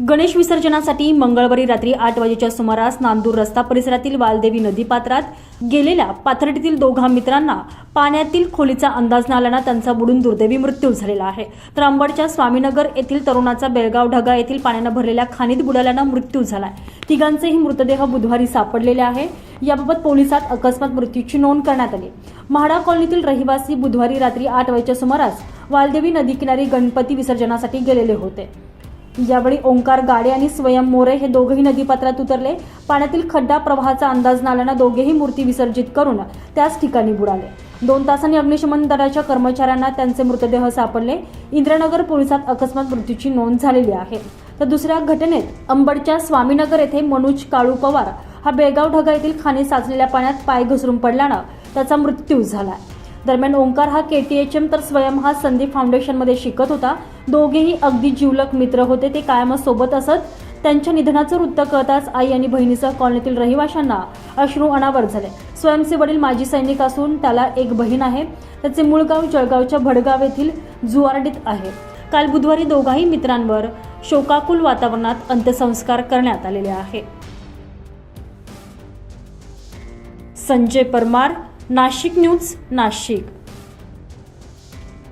गणेश विसर्जनासाठी मंगळवारी रात्री आठ वाजेच्या सुमारास नांदूर रस्ता परिसरातील वालदेवी नदीपात्रात गेलेल्या पाथर्डीतील दोघा मित्रांना पाण्यातील खोलीचा अंदाज न आल्यानं त्यांचा बुडून दुर्दैवी मृत्यू झालेला आहे. तर अंबडच्या स्वामीनगर येथील तरुणाचा बेळगाव ढगा येथील पाण्यानं भरलेल्या खाणीत बुडाल्यानं मृत्यू झालाय. तिघांचेही मृतदेह बुधवारी सापडलेले आहे. याबाबत पोलिसात अकस्मात मृत्यूची नोंद करण्यात आली. म्हाडा कॉलनीतील रहिवासी बुधवारी रात्री आठ वाजेच्या सुमारास वालदेवी नदीकिनारी गणपती विसर्जनासाठी गेलेले होते. यावेळी ओंकार गाडे आणि स्वयं मोरे हे दोघेही नदीपात्रात उतरले. पाण्यातील खड्डा प्रवाहाचा अंदाज न आल्यानं दोघेही मूर्ती विसर्जित करून त्याच ठिकाणी बुडाले. दोन तासांनी अग्निशमन दलाच्या कर्मचाऱ्यांना त्यांचे मृतदेह सापडले. इंद्रनगर पोलिसात अकस्मात मृत्यूची नोंद झालेली आहे. तर दुसऱ्या घटनेत अंबडच्या स्वामीनगर येथे मनोज काळू पवार हा बेळगाव ढगा येथील खाणी साचलेल्या पाण्यात पाय घसरून पडल्यानं त्याचा मृत्यू झाला दरम्यान ओंकार हा के टी एच एम तर स्वयं हा संदीप फाउंडेशनमध्ये शिकत होता. दोघेही अगदी जिवलक मित्र होते. ते कायमच सोबत असत. त्यांच्या निधनाचं वृत्त कळताच आई आणि बहिणीसह कॉलनीतील रहिवाशांना अश्रू अनावर झाले. स्वयंचे वडील माजी सैनिक असून त्याला एक बहीण आहे. त्याचे मूळ गाव जळगावच्या भडगाव येथील जुआरडीत आहे. काल बुधवारी दोघाही मित्रांवर शोकाकुल वातावरणात अंत्यसंस्कार करण्यात आलेले आहे. संजय परमार नाशिक न्यूज नाशिक.